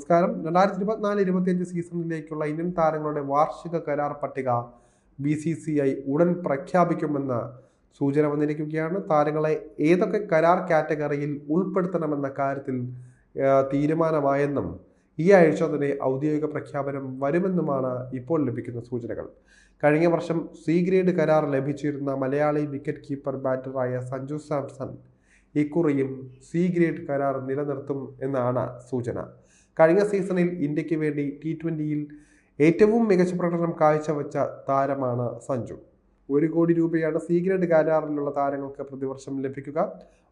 നമസ്കാരം രണ്ടായിരത്തി ഇരുപത്തിനാല് ഇരുപത്തിയഞ്ച് സീസണിലേക്കുള്ള ഇന്ത്യൻ താരങ്ങളുടെ വാർഷിക കരാർ പട്ടിക ബി സി സി ഐ ഉടൻ പ്രഖ്യാപിക്കുമെന്ന സൂചന വന്നിരിക്കുകയാണ്. താരങ്ങളെ ഏതൊക്കെ കരാർ കാറ്റഗറിയിൽ ഉൾപ്പെടുത്തണമെന്ന കാര്യത്തിൽ തീരുമാനമായെന്നും ഈ ആഴ്ച തന്നെ ഔദ്യോഗിക പ്രഖ്യാപനം വരുമെന്നുമാണ് ഇപ്പോൾ ലഭിക്കുന്ന സൂചനകൾ. കഴിഞ്ഞ വർഷം സി ഗ്രേഡ് കരാർ ലഭിച്ചിരുന്ന മലയാളി വിക്കറ്റ് കീപ്പർ ബാറ്ററായ സഞ്ജു സാംസൺ ഇക്കുറിയും സി ഗ്രേഡ് കരാർ നിലനിർത്തും എന്നാണ് സൂചന. കഴിഞ്ഞ സീസണിൽ ഇന്ത്യയ്ക്ക് വേണ്ടി ടി ട്വന്റിയിൽ ഏറ്റവും മികച്ച പ്രകടനം കാഴ്ചവെച്ച താരമാണ് സഞ്ജു. ഒരു കോടി രൂപയാണ് സി ഗ്രേഡ് കരാറിലുള്ള താരങ്ങൾക്ക് പ്രതിവർഷം ലഭിക്കുക.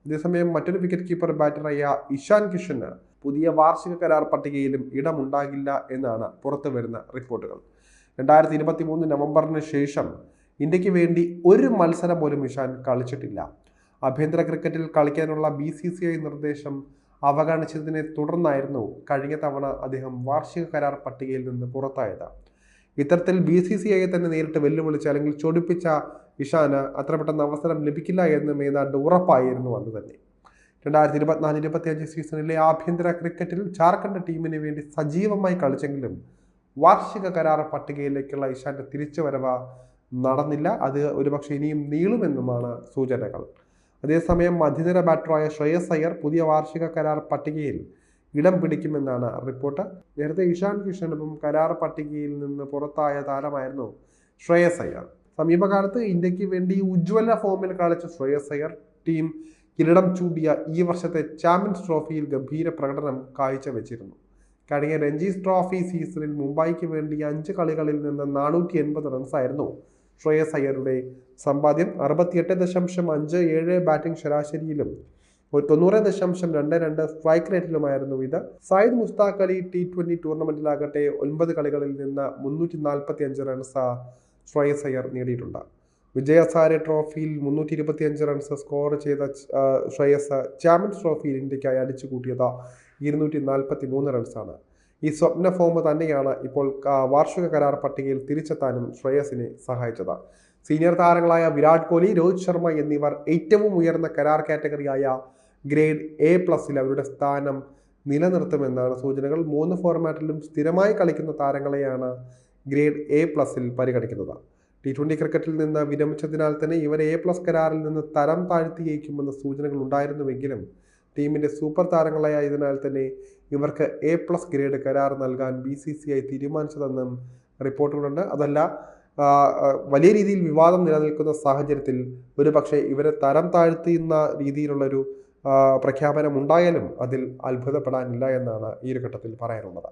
അതേസമയം മറ്റൊരു വിക്കറ്റ് കീപ്പർ ബാറ്ററായ ഇഷാൻ കിഷന് പുതിയ വാർഷിക കരാർ പട്ടികയിലും ഇടമുണ്ടാകില്ല എന്നാണ് പുറത്തു വരുന്ന റിപ്പോർട്ടുകൾ. രണ്ടായിരത്തി ഇരുപത്തി മൂന്ന് നവംബറിന് ശേഷം ഇന്ത്യയ്ക്ക് വേണ്ടി ഒരു മത്സരം പോലും ഇഷാൻ കളിച്ചിട്ടില്ല. ആഭ്യന്തര ക്രിക്കറ്റിൽ കളിക്കാനുള്ള ബി സി സി ഐ നിർദ്ദേശം അവഗണിച്ചതിനെ തുടർന്നായിരുന്നു കഴിഞ്ഞ തവണ അദ്ദേഹം വാർഷിക കരാർ പട്ടികയിൽ നിന്ന് പുറത്തായത്. ഇത്തരത്തിൽ ബി സി സി ഐയെ തന്നെ നേരിട്ട് വെല്ലുവിളിച്ച് അല്ലെങ്കിൽ ചൊടിപ്പിച്ച ഇഷാന് അത്ര പെട്ടെന്ന് അവസരം ലഭിക്കില്ല എന്ന് ഏതാണ്ട് ഉറപ്പായിരുന്നു അന്ന് തന്നെ രണ്ടായിരത്തി ഇരുപത്തിനാല് ഇരുപത്തിയഞ്ച് സീസണിലെ ആഭ്യന്തര ക്രിക്കറ്റിൽ ജാർഖണ്ഡ് ടീമിന് വേണ്ടി സജീവമായി കളിച്ചെങ്കിലും വാർഷിക കരാർ പട്ടികയിലേക്കുള്ള ഇഷാന്റെ തിരിച്ചുവരവ് നടന്നില്ല. അത് ഒരുപക്ഷെ ഇനിയും നീളുമെന്നുമാണ് സൂചനകൾ. അതേസമയം മധ്യനിര ബാറ്ററായ ശ്രേയസ് അയ്യർ പുതിയ വാർഷിക കരാർ പട്ടികയിൽ ഇടം പിടിക്കുമെന്നാണ് റിപ്പോർട്ട്. നേരത്തെ ഇഷാൻ കിഷനും കരാർ പട്ടികയിൽ നിന്ന് പുറത്തായ താരമായിരുന്നു ശ്രേയസ് അയ്യർ. സമീപകാലത്ത് ഇന്ത്യയ്ക്ക് വേണ്ടി ഉജ്ജ്വല ഫോമിൽ കളിച്ച ശ്രേയസ് അയ്യർ ടീം കിരീടം ചൂടിയ ഈ വർഷത്തെ ചാമ്പ്യൻസ് ട്രോഫിയിൽ ഗംഭീര പ്രകടനം കാഴ്ചവെച്ചിരുന്നു. കഴിഞ്ഞ രഞ്ജീസ് ട്രോഫി സീസണിൽ മുംബൈക്ക് വേണ്ടി അഞ്ച് കളികളിൽ നിന്ന് നാനൂറ്റി എൺപത് റൺസായിരുന്നു ശ്രേയസ് അയ്യരുടെ സമ്പാദ്യം അറുപത്തിയെട്ട് ദശാംശം അഞ്ച് ഏഴ് ബാറ്റിംഗ് ശരാശരിയിലും ഒരു തൊണ്ണൂറ് ദശാംശം രണ്ട് രണ്ട് സ്ട്രൈക്ക് റേറ്റിലുമായിരുന്നു ഇത്. സയ്യിദ് മുസ്താഖ് അലി ടി ട്വന്റി ടൂർണമെന്റിലാകട്ടെ ഒൻപത് കളികളിൽ നിന്ന് മുന്നൂറ്റി നാൽപ്പത്തി അഞ്ച് റൺസ് ശ്രേയസ് അയ്യർ നേടിയിട്ടുണ്ട്. വിജയ ഹസാരെ ട്രോഫിയിൽ മുന്നൂറ്റി ഇരുപത്തി അഞ്ച് റൺസ് സ്കോർ ചെയ്ത ശ്രേയസ് ചാമ്പ്യൻസ് ട്രോഫിയിൽ ഇന്ത്യക്കായി അടിച്ചു കൂട്ടിയത് ഇരുന്നൂറ്റി നാൽപ്പത്തി മൂന്ന് റൺസാണ്. ഈ സ്വപ്ന ഫോം തന്നെയാണ് ഇപ്പോൾ വാർഷിക കരാർ പട്ടികയിൽ തിരിച്ചെത്താനും ശ്രേയസിനെ സഹായിച്ചത്. സീനിയർ താരങ്ങളായ വിരാട് കോഹ്ലി രോഹിത് ശർമ്മ എന്നിവർ ഏറ്റവും ഉയർന്ന കരാർ കാറ്റഗറിയായ ഗ്രേഡ് എ പ്ലസിൽ അവരുടെ സ്ഥാനം നിലനിർത്തുമെന്നാണ് സൂചനകൾ. മൂന്ന് ഫോർമാറ്റിലും സ്ഥിരമായി കളിക്കുന്ന താരങ്ങളെയാണ് ഗ്രേഡ് എ പ്ലസിൽ പരിഗണിക്കുന്നത്. ടി ട്വന്റി ക്രിക്കറ്റിൽ നിന്ന് വിരമിച്ചതിനാൽ തന്നെ ഇവരെ എ പ്ലസ് കരാറിൽ നിന്ന് തരം താഴ്ത്തിയേക്കുമെന്ന സൂചനകൾ ഉണ്ടായിരുന്നുവെങ്കിലും ടീമിന്റെ സൂപ്പർ താരങ്ങളായതിനാൽ തന്നെ ഇവർക്ക് എ പ്ലസ് ഗ്രേഡ് കരാർ നൽകാൻ ബി സി സി ഐ തീരുമാനിച്ചതെന്നും റിപ്പോർട്ടുകളുണ്ട്. അതല്ല വലിയ രീതിയിൽ വിവാദം നിലനിൽക്കുന്ന സാഹചര്യത്തിൽ ഒരു പക്ഷേ ഇവരെ തരം താഴ്ത്തുന്ന രീതിയിലുള്ളൊരു പ്രഖ്യാപനം ഉണ്ടായാലും അതിൽ അത്ഭുതപ്പെടാനില്ല എന്നാണ് ഈ ഒരു ഘട്ടത്തിൽ പറയാനുള്ളത്.